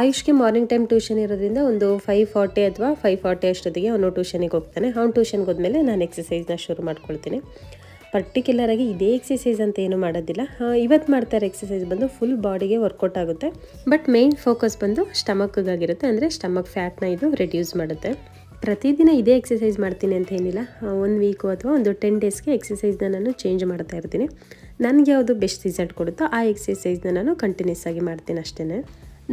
ಆಯುಷ್ಗೆ morning time tuition ಇರೋದ್ರಿಂದ ಒಂದು five forty ಅಥವಾ ಫೈವ್ ಫಾರ್ಟಿ ಅಷ್ಟೊತ್ತಿಗೆ ಅವನು ಟ್ಯೂಷನಿಗೆ ಹೋಗ್ತಾನೆ. ಅವ್ನು ಟ್ಯೂಷನ್ಗೆ ಹೋದ್ಮೇಲೆ ನಾನು ಎಕ್ಸಸೈಸ್ನ ಶುರು ಮಾಡ್ಕೊಳ್ತೀನಿ. ಪರ್ಟಿಕ್ಯುಲರಾಗಿ ಇದೇ ಎಕ್ಸಸೈಸ್ ಅಂತ ಏನು ಮಾಡೋದಿಲ್ಲ. ಇವತ್ತು ಮಾಡ್ತಾರೆ ಎಕ್ಸಸೈಸ್ ಬಂದು ಫುಲ್ ಬಾಡಿಗೆ ವರ್ಕೌಟ್ ಆಗುತ್ತೆ. ಬಟ್ ಮೇನ್ ಫೋಕಸ್ ಬಂದು ಸ್ಟಮಕ್ಗಾಗಿರುತ್ತೆ ಅಂದರೆ ಸ್ಟಮಕ್ ಫ್ಯಾಟ್ನ ಇದು ರೆಡ್ಯೂಸ್ ಮಾಡುತ್ತೆ. ಪ್ರತಿದಿನ ಇದೇ ಎಕ್ಸಸೈಸ್ ಮಾಡ್ತೀನಿ ಅಂತ ಏನಿಲ್ಲ. ಒಂದು ವೀಕು ಅಥವಾ ಒಂದು ಟೆನ್ ಡೇಸ್ಗೆ ಎಕ್ಸಸೈಸ್ನ ನಾನು ಚೇಂಜ್ ಮಾಡ್ತಾ ಇರ್ತೀನಿ. ನನಗೆ ಯಾವುದು ಬೆಸ್ಟ್ ರಿಸಲ್ಟ್ ಕೊಡುತ್ತೋ ಆ ಎಕ್ಸಸೈಸ್ನ ನಾನು ಕಂಟಿನ್ಯೂಸ್ ಆಗಿ ಮಾಡ್ತೀನಿ ಅಷ್ಟೇ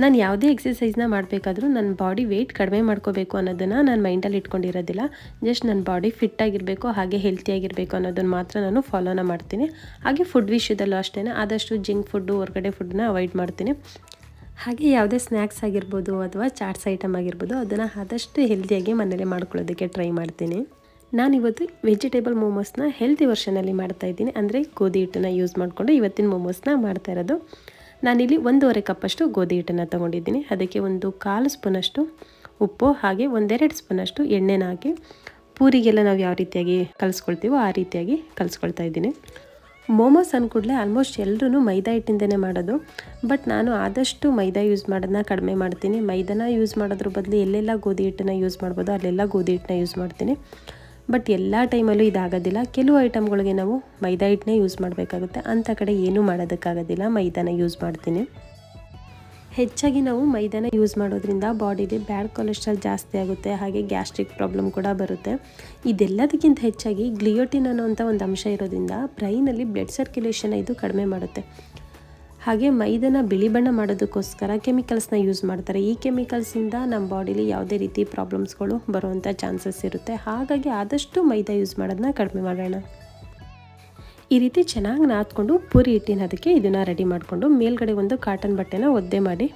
ನಾನು ಯಾವುದೇ ಎಕ್ಸಸೈಸ್ನ ಮಾಡಬೇಕಾದ್ರೂ ನನ್ನ ಬಾಡಿ ವೆಯ್ಟ್ ಕಡಿಮೆ ಮಾಡ್ಕೋಬೇಕು ಅನ್ನೋದನ್ನು ನಾನು ಮೈಂಡಲ್ಲಿ ಇಟ್ಕೊಂಡಿರೋದಿಲ್ಲ. ಜಸ್ಟ್ ನನ್ನ ಬಾಡಿ ಫಿಟ್ ಆಗಿರಬೇಕು, ಹಾಗೆ ಹೆಲ್ತಿಯಾಗಿರಬೇಕು ಅನ್ನೋದನ್ನು ಮಾತ್ರ ನಾನು ಫಾಲೋನ ಮಾಡ್ತೀನಿ. ಹಾಗೆ ಫುಡ್ ವಿಷಯದಲ್ಲೂ ಅಷ್ಟೇ ಆದಷ್ಟು ಜಂಕ್ ಫುಡ್ಡು ಹೊರಗಡೆ ಫುಡ್ಡನ್ನ ಅವಾಯ್ಡ್ ಮಾಡ್ತೀನಿ. ಹಾಗೆ ಯಾವುದೇ ಸ್ನ್ಯಾಕ್ಸ್ ಆಗಿರ್ಬೋದು ಅಥವಾ ಚಾಟ್ಸ್ ಐಟಮ್ ಆಗಿರ್ಬೋದು, ಅದನ್ನು ಆದಷ್ಟು ಹೆಲ್ತಿಯಾಗಿ ಮನೇಲಿ ಮಾಡ್ಕೊಳ್ಳೋದಕ್ಕೆ ಟ್ರೈ ಮಾಡ್ತೀನಿ. ನಾನಿವತ್ತು ವೆಜಿಟೇಬಲ್ ಮೋಮೋಸ್ನ ಹೆಲ್ತಿ ವರ್ಷನಲ್ಲಿ ಮಾಡ್ತಾಯಿದ್ದೀನಿ ಅಂದರೆ ಗೋಧಿ ಹಿಟ್ಟನ್ನು ಯೂಸ್ ಮಾಡಿಕೊಂಡು ಇವತ್ತಿನ ಮೋಮೋಸ್ನ ಮಾಡ್ತಾ ಇರೋದು. ನಾನಿಲ್ಲಿ ಒಂದೂವರೆ ಕಪ್ಪಷ್ಟು ಗೋಧಿ ಹಿಟ್ಟನ್ನು ತೊಗೊಂಡಿದ್ದೀನಿ. ಅದಕ್ಕೆ ಒಂದು ಕಾಲು ಸ್ಪೂನಷ್ಟು ಉಪ್ಪು, ಹಾಗೆ ಒಂದೆರಡು ಸ್ಪೂನಷ್ಟು ಎಣ್ಣೆನ ಹಾಕಿ ಪೂರಿಗೆಲ್ಲ ನಾವು ಯಾವ ರೀತಿಯಾಗಿ ಕಲಿಸ್ಕೊಳ್ತೀವೋ ಆ ರೀತಿಯಾಗಿ ಕಲಿಸ್ಕೊಳ್ತಾ ಇದ್ದೀನಿ. ಮೋಮೋಸ್ ಅಂದ್ಕೂಡಲೇ ಆಲ್ಮೋಸ್ಟ್ ಎಲ್ಲರೂ ಮೈದಾ ಹಿಟ್ಟಿಂದನೇ ಮಾಡೋದು. ಬಟ್ ನಾನು ಆದಷ್ಟು ಮೈದಾ ಯೂಸ್ ಮಾಡೋದನ್ನ ಕಡಿಮೆ ಮಾಡ್ತೀನಿ. ಮೈದಾನ ಯೂಸ್ ಮಾಡೋದ್ರ ಬದಲು ಎಲ್ಲೆಲ್ಲ ಗೋಧಿ ಹಿಟ್ಟನ್ನು ಯೂಸ್ ಮಾಡ್ಬೋದು ಅಲ್ಲೆಲ್ಲ ಗೋಧಿ ಹಿಟ್ಟನ್ನ ಯೂಸ್ ಮಾಡ್ತೀನಿ. ಬಟ್ ಎಲ್ಲ ಟೈಮಲ್ಲೂ ಇದಾಗೋದಿಲ್ಲ. ಕೆಲವು ಐಟಮ್ಗಳಿಗೆ ನಾವು ಮೈದಾ ಹಿಟ್ಟನ್ನೇ ಯೂಸ್ ಮಾಡಬೇಕಾಗುತ್ತೆ. ಅಂಥ ಕಡೆ ಏನೂ ಮಾಡೋದಕ್ಕಾಗೋದಿಲ್ಲ. ಮೈದಾನ ಯೂಸ್ ಮಾಡ್ತೀನಿ. ಹೆಚ್ಚಾಗಿ ನಾವು ಮೈದಾನ ಯೂಸ್ ಮಾಡೋದ್ರಿಂದ ಬಾಡಿಲಿ ಬ್ಯಾಡ್ ಕೊಲೆಸ್ಟ್ರಾಲ್ ಜಾಸ್ತಿ ಆಗುತ್ತೆ. ಹಾಗೆ ಗ್ಯಾಸ್ಟ್ರಿಕ್ ಪ್ರಾಬ್ಲಮ್ ಕೂಡ ಬರುತ್ತೆ. ಇದೆಲ್ಲದಕ್ಕಿಂತ ಹೆಚ್ಚಾಗಿ ಗ್ಲಿಯೋಟಿನ್ ಅನ್ನೋಂಥ ಒಂದು ಅಂಶ ಇರೋದ್ರಿಂದ ಬ್ರೈನಲ್ಲಿ ಬ್ಲಡ್ ಸರ್ಕ್ಯುಲೇಷನ್ ಇದು ಕಡಿಮೆ ಮಾಡುತ್ತೆ. ಹಾಗೆ ಮೈದನ ಬಿಳಿ ಬಣ್ಣ ಮಾಡೋದಕ್ಕೋಸ್ಕರ ಕೆಮಿಕಲ್ಸ್ನ ಯೂಸ್ ಮಾಡ್ತಾರೆ. ಈ ಕೆಮಿಕಲ್ಸಿಂದ ನಮ್ಮ ಬಾಡಿಲಿ ಯಾವುದೇ ರೀತಿ ಪ್ರಾಬ್ಲಮ್ಸ್ಗಳು ಬರುವಂಥ ಚಾನ್ಸಸ್ ಇರುತ್ತೆ. ಹಾಗಾಗಿ ಆದಷ್ಟು ಮೈದಾ ಯೂಸ್ ಮಾಡೋದನ್ನ ಕಡಿಮೆ ಮಾಡೋಣ. ಈ ರೀತಿ ಚೆನ್ನಾಗಿ ನಾದ್ಕೊಂಡು ಪೂರಿ ಹಿಟ್ಟಿನ ಅದಕ್ಕೆ ಇದನ್ನು ರೆಡಿ ಮಾಡಿಕೊಂಡು ಮೇಲ್ಗಡೆ ಒಂದು ಕಾಟನ್ ಬಟ್ಟೆನ ಒದ್ದೆ ಮಾಡಿ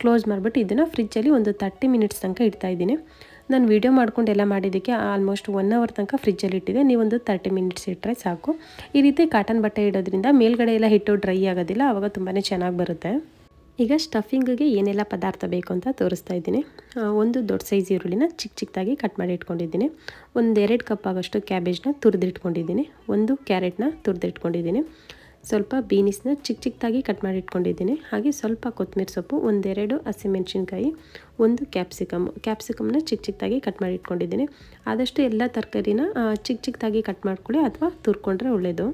ಕ್ಲೋಸ್ ಮಾಡಿಬಿಟ್ಟು ಇದನ್ನು ಫ್ರಿಜ್ಜಲ್ಲಿ ಒಂದು ತರ್ಟಿ ಮಿನಿಟ್ಸ್ ತನಕ ಇಡ್ತಾ ಇದ್ದೀನಿ. ನಾನು ವೀಡಿಯೋ ಮಾಡ್ಕೊಂಡು ಎಲ್ಲ ಮಾಡಿದ್ದಕ್ಕೆ ಆಲ್ಮೋಸ್ಟ್ ಒನ್ ಅವರ್ ತನಕ ಫ್ರಿಜ್ಜಲ್ಲಿ ಇಟ್ಟಿದೆ ನೀವೊಂದು ತರ್ಟಿ ಮಿನಿಟ್ಸ್ ಇಟ್ಟರೆ ಸಾಕು. ಈ ರೀತಿ ಕಾಟನ್ ಬಟ್ಟೆ ಇಡೋದ್ರಿಂದ ಮೇಲ್ಗಡೆ ಎಲ್ಲ ಹಿಟ್ಟು ಡ್ರೈ ಆಗೋದಿಲ್ಲ ಆವಾಗ ತುಂಬಾ ಚೆನ್ನಾಗಿ ಬರುತ್ತೆ. ಈಗ ಸ್ಟಫಿಂಗಿಗೆ ಏನೆಲ್ಲ ಪದಾರ್ಥ ಬೇಕು ಅಂತ ತೋರಿಸ್ತಾ ಇದ್ದೀನಿ. ಒಂದು ದೊಡ್ಡ ಸೈಜ್ ಈರುಳ್ಳಿನ ಚಿಕ್ಕ ಚಿಕ್ಕದಾಗಿ ಕಟ್ ಮಾಡಿ ಇಟ್ಕೊಂಡಿದ್ದೀನಿ. ಒಂದು ಎರಡು ಕಪ್ ಆಗೋಷ್ಟು ಕ್ಯಾಬೇಜ್ನ ತುರಿದಿಟ್ಕೊಂಡಿದ್ದೀನಿ. ಒಂದು ಕ್ಯಾರೆಟ್ನ ತುರಿದಿಟ್ಕೊಂಡಿದ್ದೀನಿ. ಸ್ವಲ್ಪ ಬೀನಿಸ್ನ ಚಿಕ್ಕ ಚಿಕ್ಕದಾಗಿ ಕಟ್ ಮಾಡಿ ಇಟ್ಕೊಂಡಿದ್ದೀನಿ ಹಾಗೆ ಸ್ವಲ್ಪ ಕೊತ್ತಂಬರಿ ಸೊಪ್ಪು, ಒಂದೆರಡು ಹಸಿಮೆಣ್ಸಿನ್ಕಾಯಿ, ಒಂದು ಕ್ಯಾಪ್ಸಿಕಮ್. ಕ್ಯಾಪ್ಸಿಕಮ್ನ ಚಿಕ್ಕ ಚಿಕ್ಕದಾಗಿ ಕಟ್ ಮಾಡಿ ಇಟ್ಕೊಂಡಿದ್ದೀನಿ ಆದಷ್ಟು ಎಲ್ಲ ತರಕಾರಿನ ಚಿಕ್ಕ ಚಿಕ್ಕದಾಗಿ ಕಟ್ ಮಾಡ್ಕೊಳ್ಳಿ ಅಥವಾ ತುರ್ಕೊಂಡ್ರೆ ಒಳ್ಳೆಯದು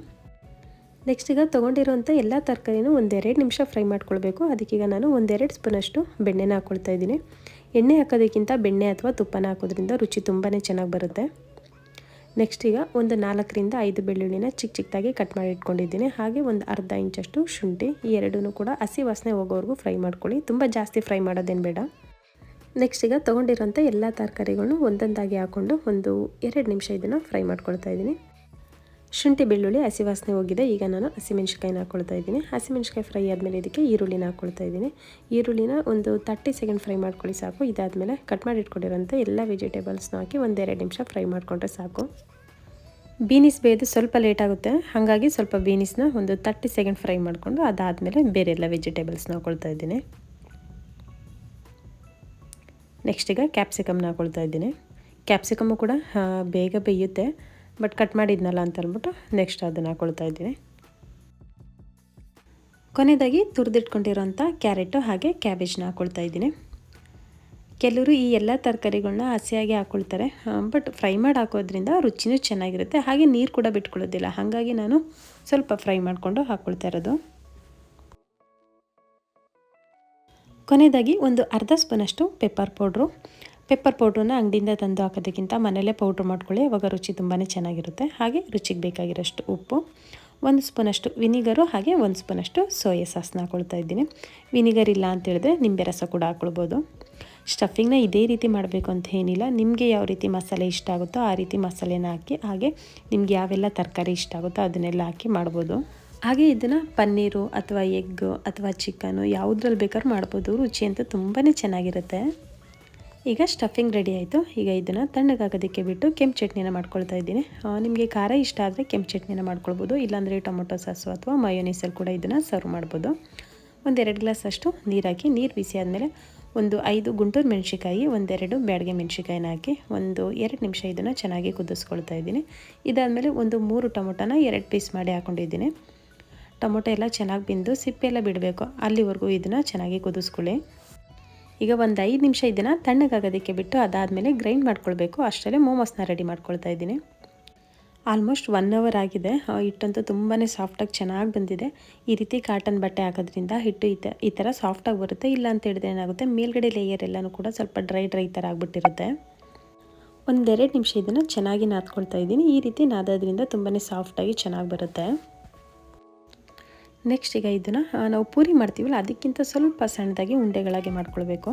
ನೆಕ್ಸ್ಟ್ ಈಗ ತೊಗೊಂಡಿರುವಂಥ ಎಲ್ಲ ತರಕಾರಿನೂ ಒಂದೆರಡು ನಿಮಿಷ ಫ್ರೈ ಮಾಡ್ಕೊಳ್ಬೇಕು. ಅದಕ್ಕೀಗ ನಾನು ಒಂದೆರಡು ಸ್ಪೂನಷ್ಟು ಬೆಣ್ಣೆನ ಹಾಕ್ಕೊಳ್ತಾ ಇದ್ದೀನಿ. ಎಣ್ಣೆ ಹಾಕೋದಕ್ಕಿಂತ ಬೆಣ್ಣೆ ಅಥವಾ ತುಪ್ಪನ ಹಾಕೋದ್ರಿಂದ ರುಚಿ ತುಂಬಾ ಚೆನ್ನಾಗಿ ಬರುತ್ತೆ. ನೆಕ್ಸ್ಟ್ ಈಗ ಒಂದು ನಾಲ್ಕರಿಂದ ಐದು ಬೆಳ್ಳುಳ್ಳಿನ ಚಿಕ್ಕ ಚಿಕ್ಕದಾಗಿ ಕಟ್ ಮಾಡಿ ಇಟ್ಕೊಂಡಿದ್ದೀನಿ. ಹಾಗೆ ಒಂದು ಅರ್ಧ ಇಂಚಷ್ಟು ಶುಂಠಿ, ಈ ಎರಡೂ ಕೂಡ ಹಸಿ ವಾಸನೆ ಹೋಗೋವರೆಗೂ ಫ್ರೈ ಮಾಡ್ಕೊಳ್ಳಿ. ತುಂಬ ಜಾಸ್ತಿ ಫ್ರೈ ಮಾಡೋದೇನು ಬೇಡ. ನೆಕ್ಸ್ಟ್ ಈಗ ತೊಗೊಂಡಿರೋಂಥ ಎಲ್ಲ ತರಕಾರಿಗಳನ್ನು ಒಂದೊಂದಾಗಿ ಹಾಕ್ಕೊಂಡು ಒಂದು ಎರಡು ನಿಮಿಷ ಇದನ್ನು ಫ್ರೈ ಮಾಡ್ಕೊಳ್ತಾ ಇದ್ದೀನಿ. ಶುಂಠಿ ಬೆಳ್ಳುಳ್ಳಿ, ಹಸಿ ವಾಸನೆ ಹೋಗಿದೆ. ಈಗ ನಾನು ಹಸಿಮೆಣ್ಸಿಕಾಯಿನ ಹಾಕ್ಕೊಳ್ತಾ ಇದ್ದೀನಿ. ಹಸಿಮೆಣ್ಸಿಕಾಯಿ ಫ್ರೈ ಆದಮೇಲೆ ಇದಕ್ಕೆ ಈರುಳ್ಳಿನ ಹಾಕ್ಕೊಳ್ತಾ ಇದ್ದೀನಿ. ಈರುಳ್ಳಿನ ಒಂದು ತರ್ಟಿ ಸೆಕೆಂಡ್ ಫ್ರೈ ಮಾಡ್ಕೊಳ್ಳಿ ಸಾಕು. ಇದಾದಮೇಲೆ ಕಟ್ ಮಾಡಿ ಇಟ್ಕೊಂಡಿರೋಂಥ ಎಲ್ಲ ವೆಜಿಟೇಬಲ್ಸ್ನ ಹಾಕಿ ಒಂದೆರಡು ನಿಮಿಷ ಫ್ರೈ ಮಾಡಿಕೊಂಡ್ರೆ ಸಾಕು. ಬೀನಿಸ್ ಬೇಯೋದು ಸ್ವಲ್ಪ ಲೇಟ್ ಆಗುತ್ತೆ. ಹಾಗಾಗಿ ಸ್ವಲ್ಪ ಬೀನಿಸ್ನ ಒಂದು ತರ್ಟಿ ಸೆಕೆಂಡ್ ಫ್ರೈ ಮಾಡಿಕೊಂಡು ಅದಾದಮೇಲೆ ಬೇರೆ ಎಲ್ಲ ವೆಜಿಟೇಬಲ್ಸ್ನ ಹಾಕ್ಕೊಳ್ತಾ ಇದ್ದೀನಿ. ನೆಕ್ಸ್ಟ್ ಈಗ ಕ್ಯಾಪ್ಸಿಕಮ್ನ ಹಾಕ್ಕೊಳ್ತಾ ಇದ್ದೀನಿ. ಕ್ಯಾಪ್ಸಿಕಮ್ಮು ಕೂಡ ಬೇಗ ಬೇಯುತ್ತೆ. ಬಟ್ ಕಟ್ ಮಾಡಿದ್ನಲ್ಲ ಅಂತ ಅಂದ್ಬಿಟ್ಟು ನೆಕ್ಸ್ಟ್ ಅದನ್ನು ಹಾಕೊಳ್ತಾ ಇದ್ದೀನಿ. ಕೊನೆಯದಾಗಿ ತುರಿದಿಟ್ಕೊಂಡಿರೋಂಥ ಕ್ಯಾರೆಟು ಹಾಗೆ ಕ್ಯಾಬೇಜ್ನ ಹಾಕೊಳ್ತಾ ಇದ್ದೀನಿ. ಕೆಲವರು ಈ ಎಲ್ಲ ತರಕಾರಿಗಳನ್ನ ಹಸಿಯಾಗಿ ಹಾಕ್ಕೊಳ್ತಾರೆ ಬಟ್ ಫ್ರೈ ಮಾಡಿ ಹಾಕೋದ್ರಿಂದ ರುಚಿನೂ ಚೆನ್ನಾಗಿರುತ್ತೆ. ಹಾಗೆ ನೀರು ಕೂಡ ಬಿಟ್ಕೊಳ್ಳೋದಿಲ್ಲ. ಹಾಗಾಗಿ ನಾನು ಸ್ವಲ್ಪ ಫ್ರೈ ಮಾಡಿಕೊಂಡು ಹಾಕ್ಕೊಳ್ತಾ ಇರೋದು. ಕೊನೆಯದಾಗಿ ಒಂದು ಅರ್ಧ ಸ್ಪೂನಷ್ಟು ಪೆಪ್ಪರ್ ಪೌಡ್ರು. ಪೆಪ್ಪರ್ ಪೌಡ್ರನ್ನ ಅಂಗಡಿಯಿಂದ ತಂದು ಹಾಕೋದಕ್ಕಿಂತ ಮನೆಯಲ್ಲೇ ಪೌಡ್ರ್ ಮಾಡ್ಕೊಳ್ಳಿ ಅವಾಗ ರುಚಿ ತುಂಬಾ ಚೆನ್ನಾಗಿರುತ್ತೆ. ಹಾಗೆ ರುಚಿಗೆ ಬೇಕಾಗಿರೋಷ್ಟು ಉಪ್ಪು, ಒಂದು ಸ್ಪೂನಷ್ಟು ವಿನಿಗರು, ಹಾಗೆ ಒಂದು ಸ್ಪೂನಷ್ಟು ಸೋಯಾ ಸಾಸ್ನ ಹಾಕೊಳ್ತಾ ಇದ್ದೀನಿ. ವಿನಿಗರ್ ಇಲ್ಲ ಅಂತ ಹೇಳಿದ್ರೆ ನಿಂಬೆ ರಸ ಕೂಡ ಹಾಕ್ಕೊಳ್ಬೋದು ಸ್ಟಫಿಂಗ್ನ ಇದೇ ರೀತಿ ಮಾಡಬೇಕು ಅಂತ ಏನಿಲ್ಲ. ನಿಮಗೆ ಯಾವ ರೀತಿ ಮಸಾಲೆ ಇಷ್ಟ ಆಗುತ್ತೋ ಆ ರೀತಿ ಮಸಾಲೆನ ಹಾಕಿ, ಹಾಗೆ ನಿಮ್ಗೆ ಯಾವೆಲ್ಲ ತರಕಾರಿ ಇಷ್ಟ ಆಗುತ್ತೋ ಅದನ್ನೆಲ್ಲ ಹಾಕಿ ಮಾಡ್ಬೋದು. ಹಾಗೆ ಇದನ್ನು ಪನ್ನೀರು ಅಥವಾ ಎಗ್ಗು ಅಥವಾ ಚಿಕನು ಯಾವುದ್ರಲ್ಲಿ ಬೇಕಾದ್ರೂ ಮಾಡ್ಬೋದು. ರುಚಿ ಅಂತೂ ತುಂಬಾ ಚೆನ್ನಾಗಿರುತ್ತೆ. ಈಗ ಸ್ಟಫಿಂಗ್ ರೆಡಿ ಆಯಿತು. ಈಗ ಇದನ್ನು ತಣ್ಣಗಾಗೋದಕ್ಕೆ ಬಿಟ್ಟು ಕೆಂಪು ಚಟ್ನಿನ ಮಾಡ್ಕೊಳ್ತಾ ಇದ್ದೀನಿ. ನಿಮಗೆ ಖಾರ ಇಷ್ಟ ಆದರೆ ಕೆಂಪು ಚಟ್ನಿನ ಮಾಡ್ಕೊಳ್ಬೋದು. ಇಲ್ಲಾಂದರೆ ಟೊಮೊಟೊ ಸಾಸು ಅಥವಾ ಮಯೋನೀಸಲ್ಲಿ ಕೂಡ ಇದನ್ನು ಸರ್ವ್ ಮಾಡ್ಬೋದು. ಒಂದೆರಡು ಗ್ಲಾಸ್ ಅಷ್ಟು ನೀರು ನೀರು ಬಿಸಿ ಆದಮೇಲೆ ಒಂದು ಐದು ಗುಂಟೂರು ಮೆಣಸಿಕಾಯಿ ಒಂದೆರಡು ಬ್ಯಾಡಗೆ ಮೆಣಸಿಕಾಯಿನ ಹಾಕಿ ಒಂದು ಎರಡು ನಿಮಿಷ ಇದನ್ನು ಚೆನ್ನಾಗಿ ಕುದಿಸ್ಕೊಳ್ತಾ ಇದ್ದೀನಿ. ಇದಾದಮೇಲೆ ಒಂದು ಮೂರು ಟೊಮೊಟೊನ ಎರಡು ಪೀಸ್ ಮಾಡಿ ಹಾಕ್ಕೊಂಡಿದ್ದೀನಿ ಟೊಮೊಟೊ ಎಲ್ಲ ಚೆನ್ನಾಗಿ ಬಿಂದು ಸಿಪ್ಪೆ ಎಲ್ಲ ಬಿಡಬೇಕು. ಅಲ್ಲಿವರೆಗೂ ಇದನ್ನು ಚೆನ್ನಾಗಿ ಕುದಿಸ್ಕೊಳ್ಳಿ. ಈಗ ಒಂದು ಐದು ನಿಮಿಷ ಇದನ್ನು ತಣ್ಣಗಾಗೋದಕ್ಕೆ ಬಿಟ್ಟು ಅದಾದಮೇಲೆ ಗ್ರೈಂಡ್ ಮಾಡ್ಕೊಳ್ಬೇಕು. ಅಷ್ಟರಲ್ಲೇ ಮೋಮೋಸ್ನ ರೆಡಿ ಮಾಡ್ಕೊಳ್ತಾ ಇದ್ದೀನಿ. ಆಲ್ಮೋಸ್ಟ್ ಒನ್ ಅವರ್ ಆಗಿದೆ. ಹಿಟ್ಟಂತೂ ತುಂಬಾ ಸಾಫ್ಟಾಗಿ ಚೆನ್ನಾಗಿ ಬಂದಿದೆ. ಈ ರೀತಿ ಕಾಟನ್ ಬಟ್ಟೆ ಹಾಕೋದ್ರಿಂದ ಹಿಟ್ಟು ಈ ತ, ಈ ಥರ ಸಾಫ್ಟಾಗಿ ಬರುತ್ತೆ. ಇಲ್ಲ ಅಂತ ಹೇಳಿದ್ರೆ ಏನಾಗುತ್ತೆ, ಮೇಲ್ಗಡೆ ಲೇಯರ್ ಎಲ್ಲನೂ ಕೂಡ ಸ್ವಲ್ಪ ಡ್ರೈ ಡ್ರೈ ಥರ ಆಗಿಬಿಟ್ಟಿರುತ್ತೆ. ಒಂದೆರಡು ನಿಮಿಷ ಇದನ್ನು ಚೆನ್ನಾಗಿ ನಾದ್ಕೊಳ್ತಾ ಇದ್ದೀನಿ. ಈ ರೀತಿ ನಾದೋದ್ರಿಂದ ತುಂಬಾ ಸಾಫ್ಟಾಗಿ ಚೆನ್ನಾಗಿ ಬರುತ್ತೆ. ನೆಕ್ಸ್ಟ್ ಈಗ ಇದನ್ನು ನಾವು ಪೂರಿ ಮಾಡ್ತೀವಲ್ಲ, ಅದಕ್ಕಿಂತ ಸ್ವಲ್ಪ ಸಣ್ಣದಾಗಿ ಉಂಡೆಗಳಾಗಿ ಮಾಡ್ಕೊಳ್ಬೇಕು.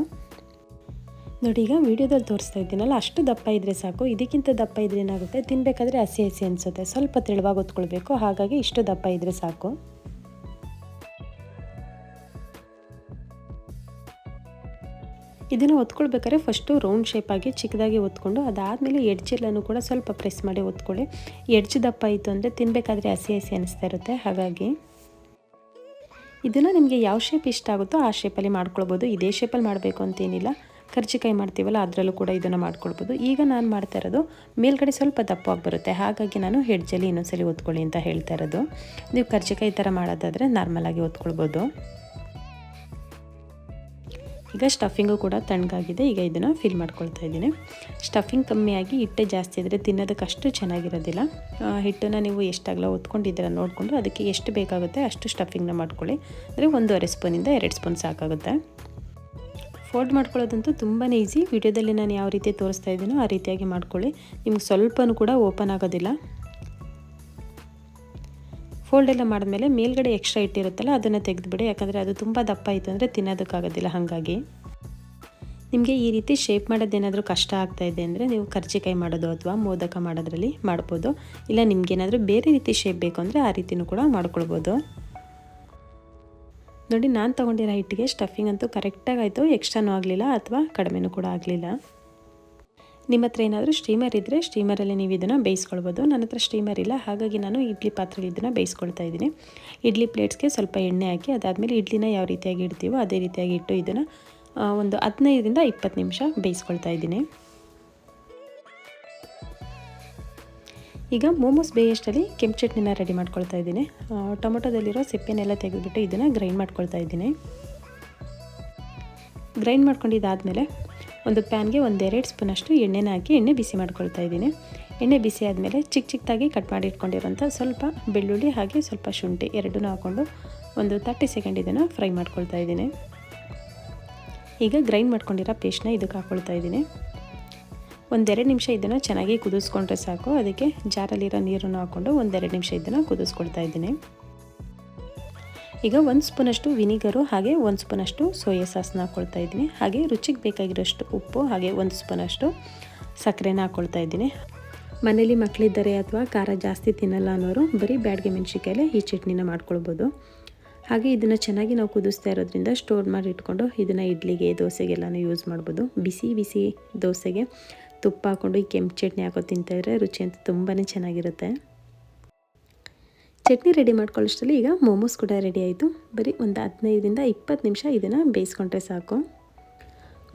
ನೋಡಿ, ಈಗ ವೀಡಿಯೋದಲ್ಲಿ ತೋರಿಸ್ತಾ ಇದ್ದೀನಲ್ಲ, ಅಷ್ಟು ದಪ್ಪ ಇದ್ದರೆ ಸಾಕು, ಇದಕ್ಕಿಂತ ದಪ್ಪ ಇದ್ರೆ ಏನಾಗುತ್ತೆ ತಿನ್ನಬೇಕಾದ್ರೆ ಹಸಿ ಹಸಿ ಅನಿಸುತ್ತೆ, ಸ್ವಲ್ಪ ತೆಳುವಾಗಿ ಹೊತ್ಕೊಳ್ಬೇಕು, ಹಾಗಾಗಿ ಇಷ್ಟು ದಪ್ಪ ಇದ್ದರೆ ಸಾಕು. ಇದನ್ನು ಒತ್ಕೊಳ್ಬೇಕಾದ್ರೆ ಫಸ್ಟು ರೌಂಡ್ ಶೇಪಾಗಿ ಚಿಕ್ಕದಾಗಿ ಒತ್ಕೊಂಡು ಅದಾದಮೇಲೆ ಎಡ್ಜೆಲ್ಲನೂ ಕೂಡ ಸ್ವಲ್ಪ ಪ್ರೆಸ್ ಮಾಡಿ ಒತ್ಕೊಳ್ಳಿ ಎಡ್ಜ್ ದಪ್ಪ ಇತ್ತು ಅಂದರೆ ತಿನ್ನಬೇಕಾದ್ರೆ ಹಸಿ ಹಸಿ ಅನಿಸ್ತಾ ಇರುತ್ತೆ, ಹಾಗಾಗಿ. ಇದನ್ನು ನಿಮಗೆ ಯಾವ ಶೇಪ್ ಇಷ್ಟ ಆಗುತ್ತೋ ಆ ಶೇಪಲ್ಲಿ ಮಾಡ್ಕೊಳ್ಬೋದು. ಇದೇ ಶೇಪಲ್ಲಿ ಮಾಡಬೇಕು ಅಂತೇನಿಲ್ಲ ಕರ್ಜಿಕಾಯಿ ಮಾಡ್ತೀವಲ್ಲ, ಅದರಲ್ಲೂ ಕೂಡ ಇದನ್ನು ಮಾಡ್ಕೊಳ್ಬೋದು. ಈಗ ನಾನು ಮಾಡ್ತಾ ಇರೋದು, ಮೇಲ್ಗಡೆ ಸ್ವಲ್ಪ ದಪ್ಪವಾಗಿ ಬರುತ್ತೆ ಹಾಗಾಗಿ ನಾನು ಹೆಡ್ಜಲ್ಲಿ ಇನ್ನೊಂದ್ಸಲಿ ಒತ್ಕೊಳ್ಳಿ ಅಂತ ಹೇಳ್ತಾ ಇರೋದು. ನೀವು ಕರ್ಜಿಕಾಯಿ ಥರ ಮಾಡೋದಾದರೆ ನಾರ್ಮಲಾಗಿ ಒತ್ಕೊಳ್ಬೋದು. ಈಗ ಸ್ಟಫಿಂಗು ಕೂಡ ತಣ್ಣಗಾಗಿದೆ. ಈಗ ಇದನ್ನು ಫಿಲ್ ಮಾಡ್ಕೊಳ್ತಾ ಇದ್ದೀನಿ. ಸ್ಟಫಿಂಗ್ ಕಮ್ಮಿಯಾಗಿ ಹಿಟ್ಟೆ ಜಾಸ್ತಿ ಇದ್ದರೆ ತಿನ್ನೋದಕ್ಕೆ ಅಷ್ಟು ಚೆನ್ನಾಗಿರೋದಿಲ್ಲ ಹಿಟ್ಟನ್ನು ನೀವು ಎಷ್ಟಾಗಲ ಒತ್ಕೊಂಡಿದ್ದೀರ ನೋಡಿಕೊಂಡು ಅದಕ್ಕೆ ಎಷ್ಟು ಬೇಕಾಗುತ್ತೆ ಅಷ್ಟು ಸ್ಟಫಿಂಗ್ನ ಮಾಡ್ಕೊಳ್ಳಿ. ಅಂದರೆ ಒಂದೂವರೆ ಸ್ಪೂನಿಂದ ಎರಡು ಸ್ಪೂನ್ ಸಾಕಾಗುತ್ತೆ. ಫೋಲ್ಡ್ ಮಾಡ್ಕೊಳ್ಳೋದಂತೂ ತುಂಬಾ ಈಸಿ ವಿಡಿಯೋದಲ್ಲಿ ನಾನು ಯಾವ ರೀತಿ ತೋರಿಸ್ತಾ ಇದ್ದೀನೋ ಆ ರೀತಿಯಾಗಿ ಮಾಡ್ಕೊಳ್ಳಿ. ನಿಮ್ಗೆ ಸ್ವಲ್ಪನೂ ಕೂಡ ಓಪನ್ ಆಗೋದಿಲ್ಲ. ಫೋಲ್ಡ್ ಎಲ್ಲ ಮಾಡಿದ್ಮೇಲೆ ಮೇಲ್ಗಡೆ ಎಕ್ಸ್ಟ್ರಾ ಇಟ್ಟಿರುತ್ತಲ್ಲ, ಅದನ್ನು ತೆಗೆದುಬಿಡಿ. ಯಾಕಂದರೆ ಅದು ತುಂಬ ದಪ್ಪ ಇತ್ತು ಅಂದರೆ ತಿನ್ನೋದಕ್ಕಾಗೋದಿಲ್ಲ ಹಾಗಾಗಿ. ನಿಮಗೆ ಈ ರೀತಿ ಶೇಪ್ ಮಾಡೋದೇನಾದರೂ ಕಷ್ಟ ಆಗ್ತಾ ಇದೆ ಅಂದರೆ ನೀವು ಕರ್ಜಿಕಾಯಿ ಮಾಡೋದು ಅಥವಾ ಮೋದಕ ಮಾಡೋದ್ರಲ್ಲಿ ಮಾಡ್ಬೋದು. ಇಲ್ಲ ನಿಮಗೇನಾದರೂ ಬೇರೆ ರೀತಿ ಶೇಪ್ ಬೇಕು ಅಂದರೆ ಆ ರೀತಿಯೂ ಕೂಡ ಮಾಡ್ಕೊಳ್ಬೋದು. ನೋಡಿ, ನಾನು ತೊಗೊಂಡಿರೋ ಹಿಟ್ಟಿಗೆ ಸ್ಟಫಿಂಗ್ ಅಂತೂ ಕರೆಕ್ಟಾಗಿ ಆಯಿತು. ಎಕ್ಸ್ಟ್ರಾನೂ ಆಗಲಿಲ್ಲ ಅಥವಾ ಕಡಿಮೆನೂ ಕೂಡ ಆಗಲಿಲ್ಲ. ನಿಮ್ಮ ಹತ್ರ ಏನಾದರೂ ಸ್ಟೀಮರ್ ಇದ್ದರೆ ಸ್ಟೀಮರಲ್ಲಿ ನೀವು ಇದನ್ನು ಬೇಯಿಸ್ಕೊಳ್ಬೋದು. ನನ್ನ ಹತ್ರ ಸ್ಟೀಮರ್ ಇಲ್ಲ, ಹಾಗಾಗಿ ನಾನು ಇಡ್ಲಿ ಪಾತ್ರೆಯಲ್ಲಿ ಇದನ್ನು ಬೇಯಿಸ್ಕೊಳ್ತಾ ಇದ್ದೀನಿ. ಇಡ್ಲಿ ಪ್ಲೇಟ್ಸ್ಗೆ ಸ್ವಲ್ಪ ಎಣ್ಣೆ ಹಾಕಿ, ಅದಾದಮೇಲೆ ಇಡ್ಲಿನ ಯಾವ ರೀತಿಯಾಗಿ ಇಡ್ತೀವೋ ಅದೇ ರೀತಿಯಾಗಿ ಇಟ್ಟು ಇದನ್ನು ಒಂದು ಹದಿನೈದರಿಂದ ಇಪ್ಪತ್ತು ನಿಮಿಷ ಬೇಯಿಸ್ಕೊಳ್ತಾ ಇದ್ದೀನಿ. ಈಗ ಮೋಮೋಸ್ ಬೇಯಷ್ಟಲ್ಲಿ ಕೆಂಪು ಚಟ್ನಿನ ರೆಡಿ ಮಾಡ್ಕೊಳ್ತಾ ಇದ್ದೀನಿ. ಟೊಮೊಟೊದಲ್ಲಿರೋ ಸಿಪ್ಪೆನೆಲ್ಲ ತೆಗೆದುಬಿಟ್ಟು ಇದನ್ನು ಗ್ರೈಂಡ್ ಮಾಡ್ಕೊಳ್ತಾ ಇದ್ದೀನಿ. ಗ್ರೈಂಡ್ ಮಾಡ್ಕೊಂಡಿದ್ದಾದಮೇಲೆ ಒಂದು ಪ್ಯಾನ್ಗೆ ಒಂದೆರಡು ಸ್ಪೂನಷ್ಟು ಎಣ್ಣೆನ ಹಾಕಿ ಎಣ್ಣೆ ಬಿಸಿ ಮಾಡ್ಕೊಳ್ತಾ ಇದ್ದೀನಿ. ಎಣ್ಣೆ ಬಿಸಿ ಆದಮೇಲೆ ಚಿಕ್ಕ ಚಿಕ್ಕದಾಗಿ ಕಟ್ ಮಾಡಿ ಇಟ್ಕೊಂಡಿರೋಂಥ ಸ್ವಲ್ಪ ಬೆಳ್ಳುಳ್ಳಿ ಹಾಗೆ ಸ್ವಲ್ಪ ಶುಂಠಿ ಎರಡನ್ನೂ ಹಾಕ್ಕೊಂಡು ಒಂದು ತರ್ಟಿ ಸೆಕೆಂಡ್ ಇದನ್ನು ಫ್ರೈ ಮಾಡ್ಕೊಳ್ತಾ ಇದ್ದೀನಿ. ಈಗ ಗ್ರೈಂಡ್ ಮಾಡ್ಕೊಂಡಿರೋ ಪೇಸ್ಟ್ನ ಇದಕ್ಕೆ ಹಾಕ್ಕೊಳ್ತಾ ಇದ್ದೀನಿ. ಒಂದೆರಡು ನಿಮಿಷ ಇದನ್ನು ಚೆನ್ನಾಗಿ ಕುದಿಸ್ಕೊಂಡ್ರೆ ಸಾಕು. ಅದಕ್ಕೆ ಜಾರಲ್ಲಿರೋ ನೀರನ್ನು ಹಾಕ್ಕೊಂಡು ಒಂದೆರಡು ನಿಮಿಷ ಇದನ್ನು ಕುದಿಸ್ಕೊಳ್ತಾ ಇದ್ದೀನಿ. ಈಗ ಒಂದು ಸ್ಪೂನಷ್ಟು ವಿನಿಗರು ಹಾಗೆ ಒಂದು ಸ್ಪೂನಷ್ಟು ಸೋಯಾ ಸಾಸ್ನ ಹಾಕ್ಕೊಳ್ತಾ ಇದ್ದೀನಿ. ಹಾಗೆ ರುಚಿಗೆ ಬೇಕಾಗಿರೋಷ್ಟು ಉಪ್ಪು ಹಾಗೆ ಒಂದು ಸ್ಪೂನಷ್ಟು ಸಕ್ಕರೆನ ಹಾಕ್ಕೊಳ್ತಾ ಇದ್ದೀನಿ. ಮನೇಲಿ ಮಕ್ಕಳಿದ್ದಾರೆ ಅಥವಾ ಖಾರ ಜಾಸ್ತಿ ತಿನ್ನಲ್ಲ ಅನ್ನೋರು ಬರೀ ಬ್ಯಾಡ್ಗೆ ಮೆಣಸಿಕಾಯಲ್ಲೇ ಈ ಚಟ್ನಿನ ಮಾಡ್ಕೊಳ್ಬೋದು. ಹಾಗೆ ಇದನ್ನು ಚೆನ್ನಾಗಿ ನಾವು ಕುದಿಸ್ತಾ ಇರೋದ್ರಿಂದ ಸ್ಟೋರ್ ಮಾಡಿ ಇಟ್ಕೊಂಡು ಇದನ್ನು ಇಡ್ಲಿಗೆ, ದೋಸೆಗೆಲ್ಲನೂ ಯೂಸ್ ಮಾಡ್ಬೋದು. ಬಿಸಿ ಬಿಸಿ ದೋಸೆಗೆ ತುಪ್ಪ ಹಾಕ್ಕೊಂಡು ಈ ಕೆಂಪು ಚಟ್ನಿ ಹಾಕೋ ತಿಂತಾಯಿದ್ರೆ ರುಚಿ ಅಂತ ತುಂಬಾ ಚೆನ್ನಾಗಿರುತ್ತೆ. ಚಟ್ನಿ ರೆಡಿ ಮಾಡ್ಕೊಳ್ಳೋಷ್ಟರಲ್ಲಿ ಈಗ ಮೋಮೋಸ್ ಕೂಡ ರೆಡಿ ಆಯಿತು. ಬರೀ ಒಂದು ಹದಿನೈದರಿಂದ ಇಪ್ಪತ್ತು ನಿಮಿಷ ಇದನ್ನು ಬೇಯಿಸ್ಕೊಂಡ್ರೆ ಸಾಕು.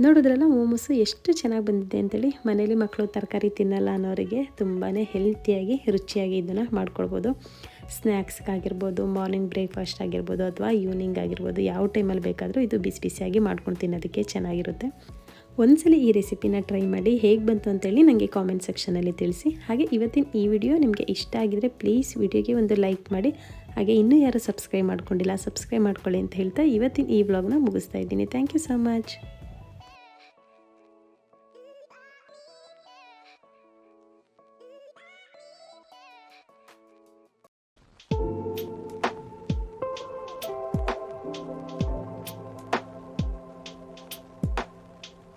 ನೋಡಿದ್ರಲ್ಲ ಮೋಮೋಸು ಎಷ್ಟು ಚೆನ್ನಾಗಿ ಬಂದಿದೆ ಅಂತೇಳಿ ಮನೇಲಿ ಮಕ್ಕಳು ತರಕಾರಿ ತಿನ್ನಲ್ಲ ಅನ್ನೋರಿಗೆ ತುಂಬಾ ಹೆಲ್ತಿಯಾಗಿ, ರುಚಿಯಾಗಿ ಇದನ್ನು ಮಾಡ್ಕೊಳ್ಬೋದು. ಸ್ನ್ಯಾಕ್ಸ್ಗಾಗಿರ್ಬೋದು ಮಾರ್ನಿಂಗ್ ಬ್ರೇಕ್ಫಾಸ್ಟ್ ಆಗಿರ್ಬೋದು, ಅಥವಾ ಈವ್ನಿಂಗ್ ಆಗಿರ್ಬೋದು, ಯಾವ ಟೈಮಲ್ಲಿ ಬೇಕಾದರೂ ಇದು ಬಿಸಿ ಬಿಸಿಯಾಗಿ ಮಾಡ್ಕೊಂಡು ತಿನ್ನೋದಕ್ಕೆ ಚೆನ್ನಾಗಿರುತ್ತೆ. ಒಂದ್ಸಲಿ ಈ ರೆಸಿಪಿನ ಟ್ರೈ ಮಾಡಿ ಹೇಗೆ ಬಂತು ಅಂತೇಳಿ ನನಗೆ ಕಾಮೆಂಟ್ ಸೆಕ್ಷನಲ್ಲಿ ತಿಳಿಸಿ. ಹಾಗೆ ಇವತ್ತಿನ ಈ ವಿಡಿಯೋ ನಿಮಗೆ ಇಷ್ಟ ಆಗಿದರೆ ಪ್ಲೀಸ್ ವಿಡಿಯೋಗೆ ಒಂದು ಲೈಕ್ ಮಾಡಿ. ಹಾಗೆ ಇನ್ನೂ ಯಾರು ಸಬ್ಸ್ಕ್ರೈಬ್ ಮಾಡ್ಕೊಂಡಿಲ್ಲ ಸಬ್ಸ್ಕ್ರೈಬ್ ಮಾಡ್ಕೊಳ್ಳಿ ಅಂತ ಹೇಳ್ತಾ ಇವತ್ತಿನ ಈ ವ್ಲಾಗ್ನ ಮುಗಿಸ್ತಾ ಇದ್ದೀನಿ. Thank you so much